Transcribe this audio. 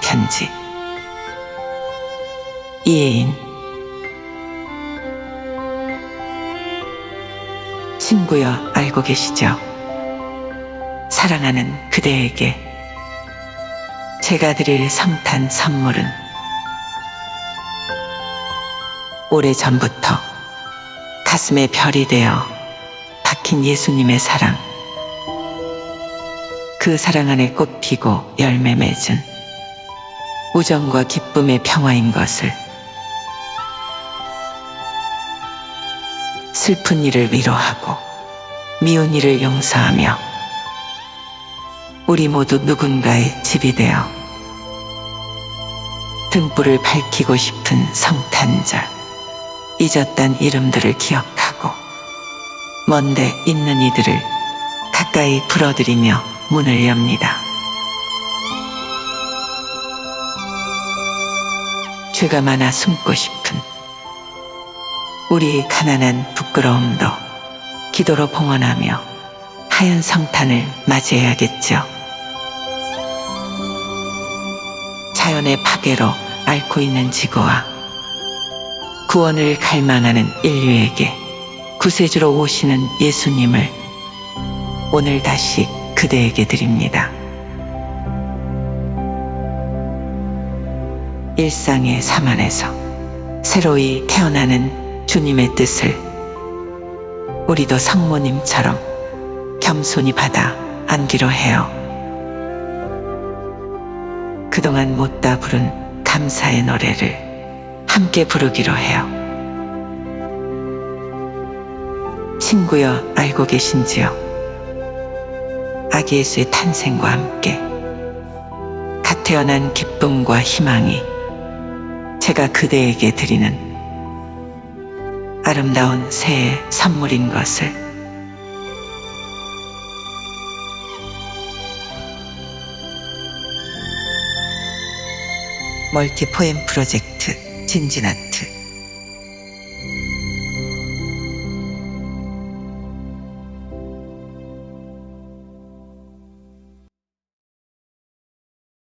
편지. 이혜인. 친구여 알고 계시죠? 사랑하는 그대에게 제가 드릴 성탄 선물은 오래 전부터 가슴에 별이 되어 박힌 예수님의 사랑. 그 사랑 안에 꽃 피고 열매 맺은 우정과 기쁨의 평화인 것을 슬픈 일을 위로하고 미운 일을 용서하며 우리 모두 누군가의 집이 되어 등불을 밝히고 싶은 성탄절 잊었던 이름들을 기억하고 먼데 있는 이들을 가까이 불어들이며 문을 엽니다. 죄가 많아 숨고 싶은 우리의 가난한 부끄러움도 기도로 봉헌하며 하얀 성탄을 맞이해야겠죠. 자연의 파괴로 앓고 있는 지구와 구원을 갈망하는 인류에게 구세주로 오시는 예수님을 오늘 다시 그대에게 드립니다. 일상의 삶 안에서 새로이 태어나는 주님의 뜻을 우리도 성모님처럼 겸손히 받아 안기로 해요. 그동안 못다 부른 감사의 노래를 함께 부르기로 해요. 친구여 알고 계신지요? 아기 예수의 탄생과 함께 갓 태어난 기쁨과 희망이 제가 그대에게 드리는 아름다운 새해 선물인 것을. 멀티 포엠 프로젝트 진진아트